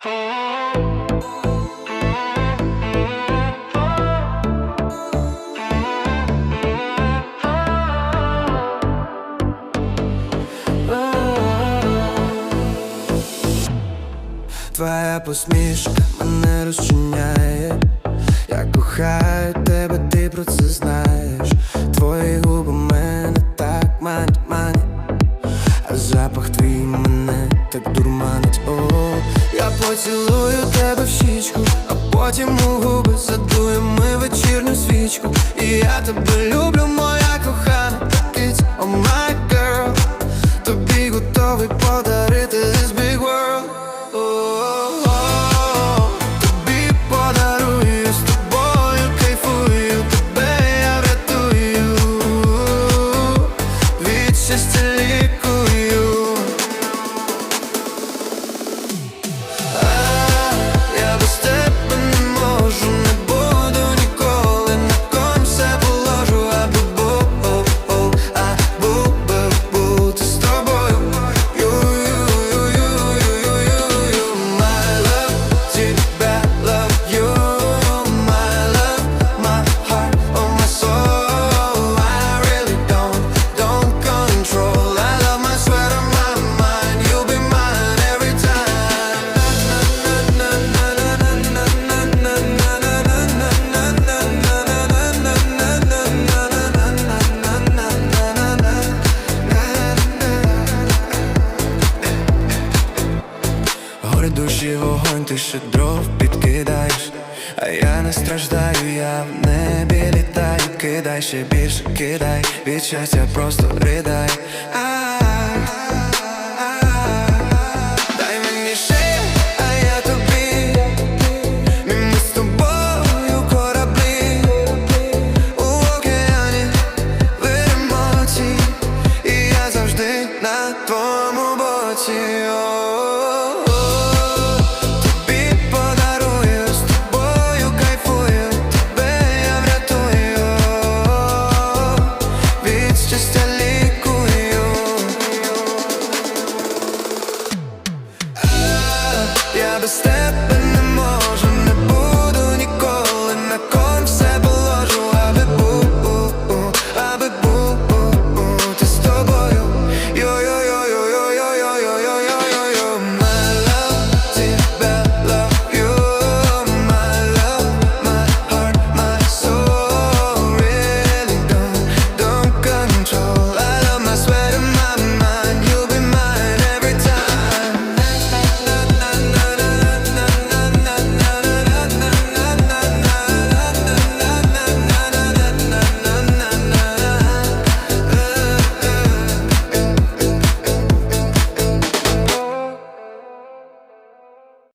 Твоя посмішка мене розчиняє. Поцілую тебе в щічку, а потім у губи задуємо ми вечірню свічку. І я тебе люблю, моя кохана киць, oh my girl Тобі готовий подарити this big world. Тобі подарую з тобою, кайфую, тебе я врятую Від щастя душі вогонь, ти ще дров підкидаєш, а я не страждаю, я в небі літаю, кидай ще більше, кидай, від щастя просто ридай. Дай Я без тебе